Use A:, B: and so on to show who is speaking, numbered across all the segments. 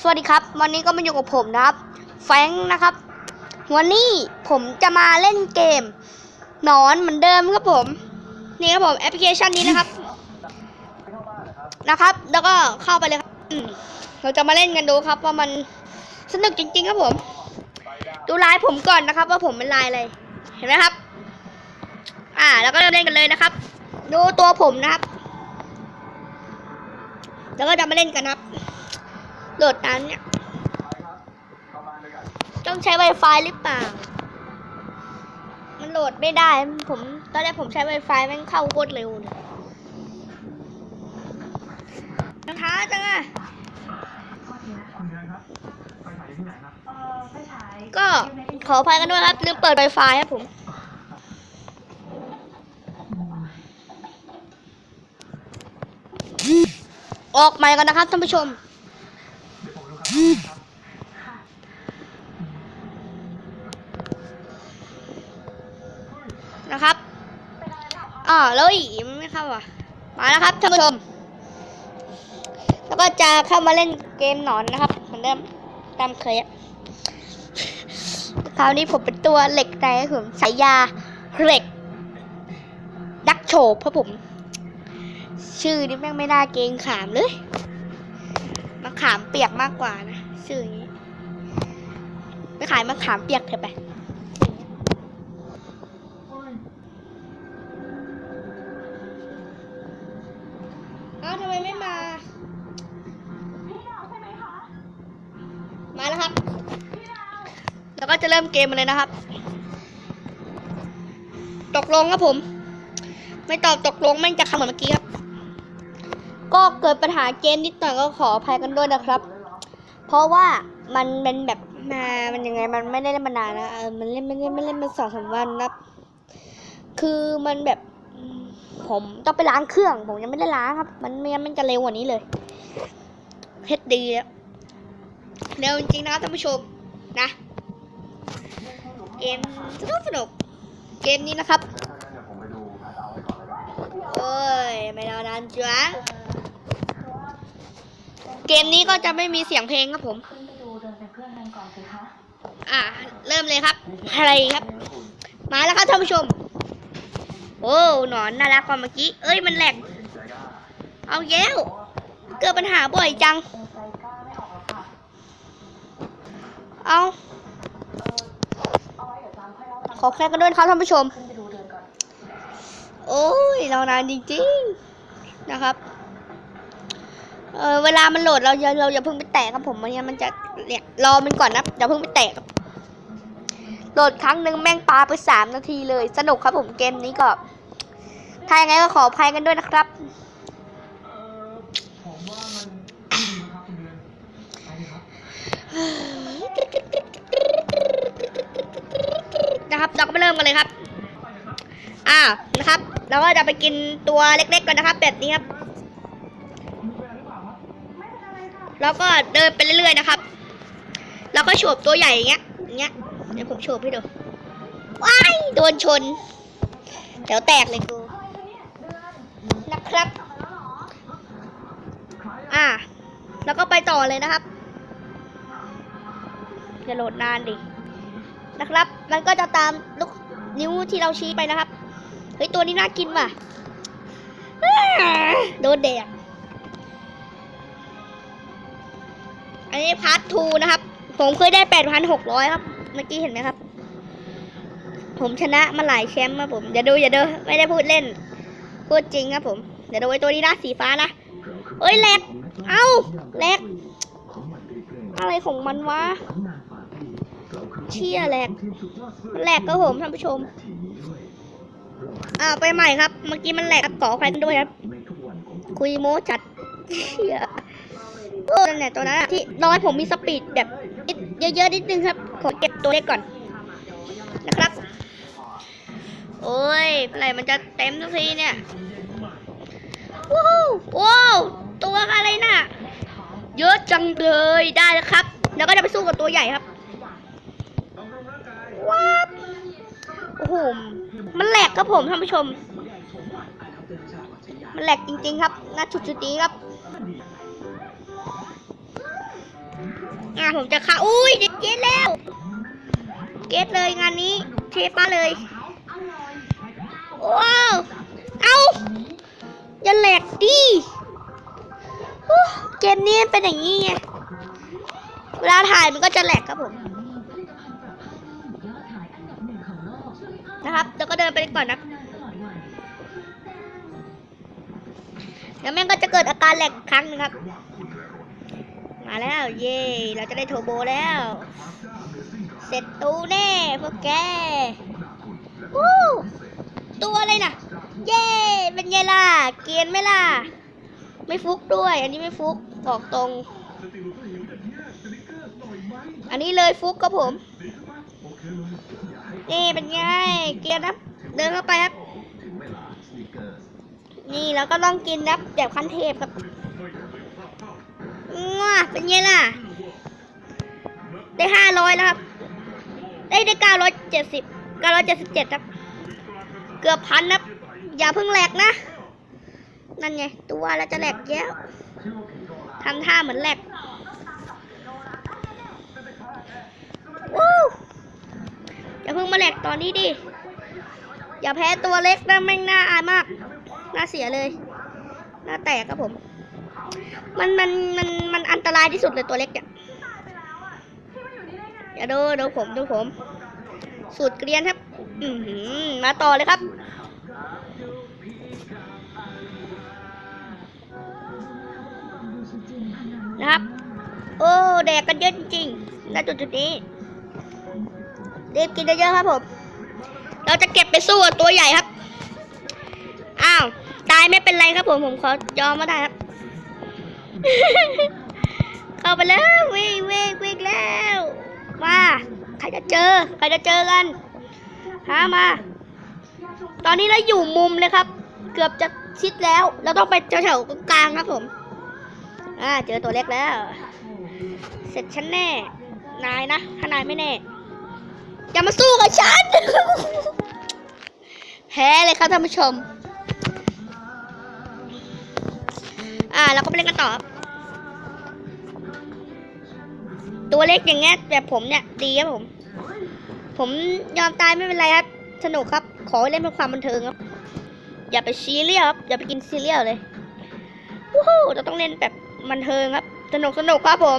A: สวัสดีครับ วันนี้ก็มาอยู่กับผมนะครับ แฟงนะครับ วันนี้ผมจะมาเล่นเกมนอนเหมือนเดิมครับผม นี่ครับผมแอปพลิเคชันนี้นะครับ นะครับ แล้วก็เข้าไปเลยครับเราจะมาเล่นกันดูครับ ว่ามันสนุกจริง ๆ ครับผม ดูลายผมก่อนนะครับ ว่าผมเป็นลายอะไร เห็นไหมครับ อ่า แล้วก็เริ่มเล่นกันเลยนะครับ ดูตัวผมนะครับ แล้วก็จะมาเล่นกันครับ โหลดนั้นเนี่ย ต้องใช้ Wi-Fi หรือเปล่า มันโหลดไม่ได้ ผมตอนแรกผมใช้ Wi-Fi แม่งเข้าโคตรเร็วเลยช้าจังอะ
B: คุณเดือนครับไปถ่ายที่ไหนครับ
C: เอ่อไปฉาย
A: ก็ขออภัยกันด้วยครับ ลืมเปิด Wi-Fi ครับผมออกใหม่กันนะครับท่านผู้ชม นะครับอ่าแล้วอีมไม่เข้าอะ มาแล้วครับท่านผู้ชม แล้วก็จะเข้ามาเล่นเกมหนอนนะครับ เหมือนเดิมตามเคยอะคราวนี้ผมเป็นตัวเหล็กในครับผมสายยาเหล็กดักโฉบครับผม ชื่อนี่แม่งไม่น่าเกงขามเลยมะขามเปียกมากกว่านะ ชื่ออย่างนี้ไปขายมะขามเปียกเถอะไปเอ้าทำไมไม่มา
C: พี่ดาวใช่ไหมคะ
A: มาแล้วครับ แล้วก็จะเริ่มเกมมาเลยนะครับ ตกลงครับผม ไม่ตอบตกลงแม่งจะคำเหมือนเมื่อกี้ครับ ก็เกิดปัญหาเกมนิดหน่อยก็ขออภัยกันด้วยนะครับ เพราะว่ามันเป็นแบบมามันยังไงมันไม่ได้เล่นมานานนะเออมันเล่นไม่เล่นไม่เล่นมาสองสามวันนะครับคือมันแบบอืมผมต้องไปล้างเครื่อง ผมยังไม่ได้ล้างครับ มันไม่งั้นมันจะเร็วกว่านี้เลยเฮ็ดดีแล้วเร็วจริงๆนะครับท่านผู้ชมนะ เกมสนุกสนุกเกมนี้นะครับ
B: ถ้างั้นเดี๋ยวผมไปดูพาร์ทเอาไว้ก่อนเลยครับ
A: โอ้ย ไม่รอนานจ้ะ เกมนี้ก็จะไม่มีเสียงเพลงครับผม
C: ขึ้นไปดูเดินเป็นเพื่อนกันก่อนสิคะ
A: อะเริ่มเลยครับอะไรครับ มาแล้วครับท่านผู้ชม โอ้หนอนน่ารักกว่าเมื่อกี้ เอ้ยมันแหลก
B: ใจกล้า
A: เอาแย้ว เกิดปัญหาบ่อยจัง
C: เดินใจกล้าไม่ออกแล้วค่ะ
A: เอา
C: เอาไว้เดี๋ยวจำค่อยเล่ากัน
A: ขอแค่กันด้วยนะครับท่านผู้ชม
C: ขึ้นไปดูเดินก่อน
A: โอ้ยรอนานจริงๆ นะครับ เออเวลามันโหลดเราอย่าเราอย่าเพิ่งไปแตะครับผมไม่งั้นมันจะเนี่ยรอมันก่อนนะอย่าเพิ่งไปแตะครับโหลดครั้งหนึ่งแม่งปาไปสามนาทีเลย สนุกครับผมเกมนี้ก็ ถ้าอย่างไงก็ขออภัยกันด้วยนะครับ
B: นะครับเดือนไปดีครับ
A: นะครับเราก็ไปเริ่มกันเลยครับ อ่านะครับ เราก็จะไปกินตัวเล็กๆก่อนนะครับ แบบนี้ครับ แล้วก็เดินไปเรื่อยๆนะครับ แล้วก็โฉบตัวใหญ่อย่างเงี้ยอย่างเงี้ยเดี๋ยวผมโฉบให้ดูว้ายโดนชนแถวแตกเลยกู
C: นะ
A: ครับ
C: อ่า
A: แล้วก็ไปต่อเลยนะครับจะโหลดนานดินะครับ มันก็จะตามลูกนิ้วที่เราชี้ไปนะครับ เฮ้ย ตัวนี้น่ากินว่ะ โดนแดก อันนี้พาร์ททูนะครับ ผมเคยได้แปดพันหกร้อยครับ เมื่อกี้เห็นไหมครับ ผมชนะมาหลายแชมป์ครับผมอย่าดูอย่าดูไม่ได้พูดเล่น พูดจริงครับผมเดี๋ยวดูไอ้ตัวนี้นะสีฟ้านะเอ้ยแหลกเอ้าแหลกอะไรของมันวะเชี่ยแหลกแหลกก็ผมท่านผู้ชมอ่าไปใหม่ครับ เมื่อกี้มันแหลกครับขออภัยด้วยครับ คุยโม้จัดเชี่ย เออนั่นแหละตัวนั้นที่น้อยผมมีสปีดแบบนิดเยอะๆนิดนึงครับ ขอเก็บตัวเล็กก่อน นะครับ โอ้ยเมื่อไรมันจะเต็มทุกทีเนี่ยว้าวว้าวตัวอะไรน่ะ เยอะจังเลยได้แล้วครับ แล้วก็จะไปสู้กับตัวใหญ่ครับว้าวโอ้โหมันแหลกครับผมท่านผู้ชม มันแหลกจริงๆครับน่าชุดจุดนี้ครับ อะผมจะฆ่าอุ้ยเด็ดเกตแล้ว เก็ตเลยงานนี้ เทป้าเลยว้าวเอาอย่าแหลกดิฮู้เกมนี้เป็นอย่างนี้ไงเวลาถ่ายมันก็จะแหลกครับผมนะครับแล้วก็เดินไปก่อนนะแล้วแม่งก็จะเกิดอาการแหลกครั้งหนึงครับ มาแล้ว เย่เราจะได้โทรโบแล้ว เสร็จตูแน่พวกแกวู้ตัวอะไรนะเย่เป็นไงล่ะ เกียนไหมล่ะ ไม่ฟุกด้วย อันนี้ไม่ฟุกบอกตรง อันนี้เลยฟุกครับผมนี่เป็นไง เกียนครับ เดินเข้าไปครับ นี่แล้วก็ลองกินครับแบบคันเทพครับ ว้าเป็นไงล่ะ ได้ห้าร้อยแล้วครับ ได้ได้เก้าร้อยเจ็ดสิบเก้าร้อยเจ็ดสิบเจ็ดครับ เกือบพันครับ อย่าเพิ่งแหลกนะ นั่นไง ตัวแล้วจะแหลกแล้วทำท่าเหมือนแหลกวู้อย่าเพิ่งมาแหลกตอนนี้ดิ อย่าแพ้ตัวเล็กนะแม่งน่าอายมาก น่าเสียเลย น่าแตกครับผม มันมันมันมันอันตรายที่สุดเลยตัวเล็กเนี่ยอย่าดูดูผมดูผม สูตรเกรียนครับ อืมาต่อเลยครับ นะครับ โอ้แดกกันเยอะจริงๆณจุดจุดนี้รีบกินเยอะๆครับผม เราจะเก็บไปสู้กับตัวใหญ่ครับ อ้าว ตายไม่เป็นไรครับผม ผมขอยอมมาได้ครับ เข้าไปแล้ววิ่งวิ่งวิ่งแล้วมาใครจะเจอใครจะเจอกันหามา ตอนนี้เราอยู่มุมเลยครับ เกือบจะชิดแล้ว เราต้องไปแถวๆกลางครับผมอ่าเจอตัวเล็กแล้ว เสร็จฉันแน่ นายนะถ้านายไม่แน่อย่ามาสู้กับฉันแพ้เลยครับท่านผู้ชม อ่าเราก็ไปเล่นกันต่อ ตัวเล็กอย่างเงี้ยแบบผมเนี่ยดีครับผม ผมยอมตายไม่เป็นไรครับ สนุกครับ ขอเล่นเพื่อความบันเทิงครับ อย่าไปซีเรียสครับ อย่าไปกินซีเรียสเลยวู้ฮู้เราต้องเล่นแบบบันเทิงครับ สนุกสนุกครับผม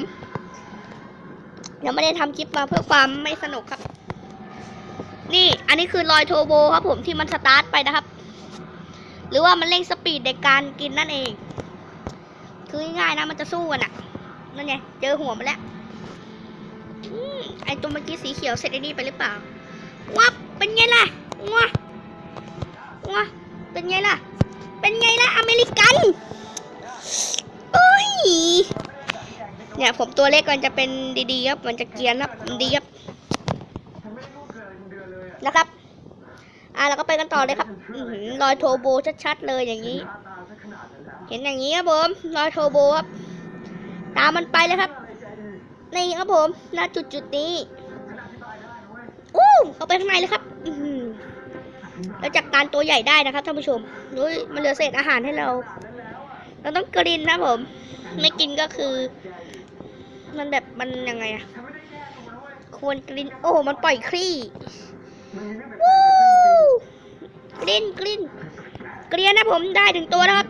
A: ยังไม่ได้ทำคลิปมาเพื่อความไม่สนุกครับ นี่ อันนี้คือรอยโทโบครับผมที่มันสตาร์ทไปนะครับ หรือว่ามันเร่งสปีดในการกินนั่นเอง คือง่ายๆนะมันจะสู้กันอะนั่นไง เจอหัวมันแล้ว ไอตัวเมื่อกี้สีเขียวเสร็จไอ้นี่ไปหรือเปล่าวับเป็นไงล่ะวะวะเป็นไงล่ะ เป็นไงล่ะ อเมริกันโอ้ยเนี่ยผมตัวเล็กมันจะเป็นดีๆครับ มันจะเกียนครับดีครับนะครับ อะเราก็ไปกันต่อเลยครับลอหือรอยโทโบชัดๆเลยอย่างนี้ เห็นอย่างนี้ครับผมรอยโทโบครับ ตามมันไปเลยครับ นี่ครับผมณจุดจุดนี้อู้เข้าไปข้างในเลยครับอือหือแล้วจัดการตัวใหญ่ได้นะครับท่านผู้ชมนุ้ยมันเหลือเศษอาหารให้เรา เราต้องกรินนะผม ไม่กินก็คือ มันแบบมันยังไงอะควรกรินโอ้มันปล่อยคลี่วู้กรินกรินเกลียนนะผมได้ถึงตัวนะครับ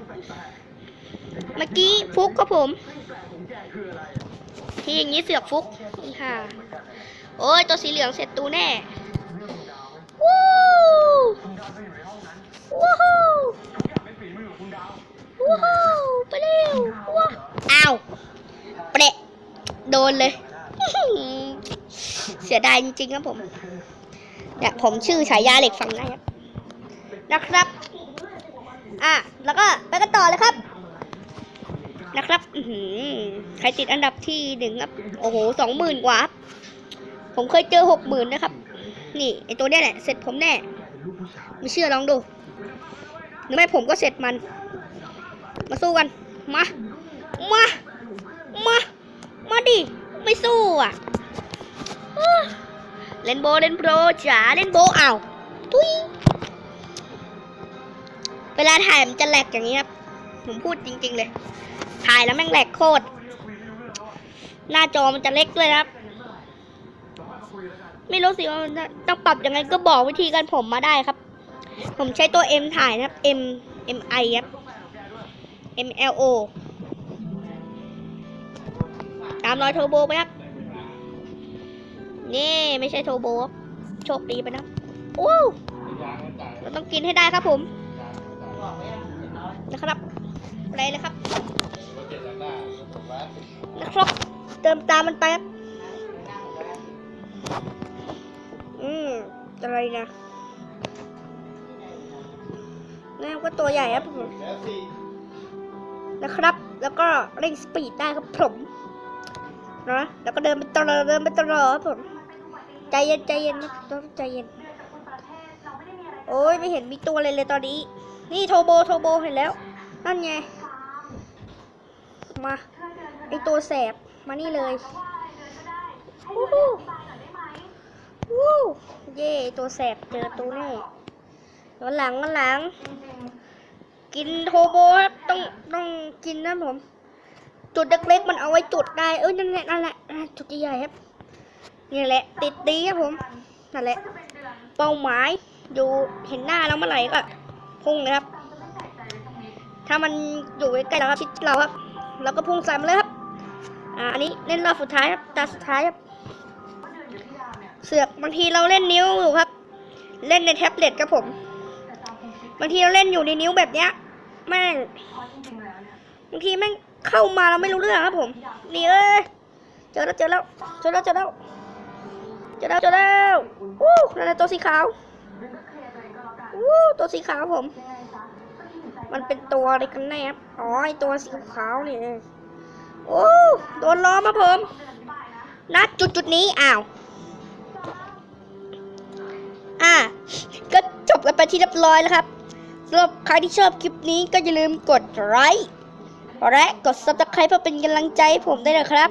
A: เมื่อกี้ฟุกครับผม ที่อย่างนี้เสือกฟุกนี่ค่ะ โอ้ย ตัวสีเหลืองเสร็จตูแน่วู้วู้ฮู้วู้ฮู้ไปเร็วว้าอ้าวเปะโดนเลย เสียดายจริงๆครับผมเนี่ยผมชื่อฉายาเหล็กฟังนะครับนะครับ อะ แล้วก็ไปกันต่อเลยครับ นะครับ ใครติดอันดับที่หนึ่งครับ โอ้โหสองหมื่นกว่าผมเคยเจอหกหมื่นนะครับ นี่ไอตัวเนี้ยแหละ เสร็จผมแน่ ไม่เชื่อลองดูหรือไม่ผมก็เสร็จมัน มาสู้กัน มา มา มา มาดิ ไม่สู้อะ เล่นโบเล่นโปรจ๋าเล่นโบว์อ้าวทุยเวลาถ่ายมันจะแหลกอย่างนี้ครับ ผมพูดจริง ๆ เลย ถ่ายแล้วแม่งแหลกโคตร หน้าจอมันจะเล็กด้วยครับ ไม่รู้สิว่าต้องปรับยังไงก็บอกวิธีการผมมาได้ครับ ผมใช้ตัว M ถ่ายนะครับ M M I ครับ M L O ตามรอยเทอร์โบไปครับ นี่ไม่ใช่เทอร์โบ โชคดีไปนะโอ้เราต้องกินให้ได้ครับผม นะครับ อะไรเลยครับ นะครับ เติมตามมันไปครับอืมอะไรนะนี่ก็ตัวใหญ่ครับผมนะครับ แล้วก็เร่งสปีดได้ครับผมนะแล้วก็เดินไปตลอดเดินไปตลอดครับผมใจเย็นใจเย็นนะต้องใจเย็นโอ้ยไม่เห็นมีตัวเลยเลยตอนนี้ นี่โทโบโทโบเห็นแล้ว นั่นไง มา ไอตัวแสบ มานี่เลยวู้ฮู้วู้เย่ตัวแสบเจอตัวแน่วันหลังวันหลัง กินโทโบครับต้องต้องกินนะผม จุดเล็กๆมันเอาไว้จุดได้ เอ้ยนั่นแหละนั่นแหละอ่าจุดใหญ่ๆครับนี่แหละ ติดดีครับผมนั่นแหละ เป้าหมายอยู่เห็นหน้าเราเมื่อไหร่ก็พุ่งนะครับ ถ้ามันอยู่ใกล้ๆเราครับชิดเราครับ เราก็พุ่งใส่มันเลยครับ อ่าอันนี้เล่นรอบสุดท้ายครับตาสุดท้ายครับ เสือกบางทีเราเล่นนิ้วอยู่ครับ เล่นในแท็บเล็ตครับผม บางทีเราเล่นอยู่ในนิ้วแบบเนี้ย แม่งบางทีแม่งเข้ามาเราไม่รู้เรื่องครับผม นี่เอ้ยเจอแล้วเจอแล้วเจอแล้วเจอแล้วเจอแล้วเจอแล้วอู้นั่นแหละตัวสีขาวอู้ตัวสีขาวผม มันเป็นตัวอะไรกันแน่ครับอ๋อไอตัวสีขาวนี่เองโอ้โดนล้อมครับผมณจุดจุดนี้อ้าวอะก็จบกันไปที่เรียบร้อยแล้วครับสำหรับใครที่ชอบคลิปนี้ก็อย่าลืมกดไลค์และกด subscribe เพื่อเป็นกำลังใจให้ผมได้วยนะครับ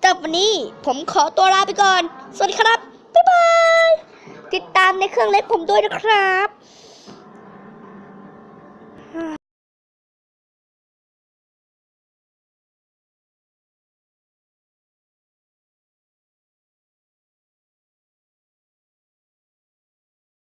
A: แต่วันนี้ผมขอตัวลาไปก่อน สวัสดีครับ บ๊ายบาย ติดตามในเครื่องเล็กผมด้วยนะครับ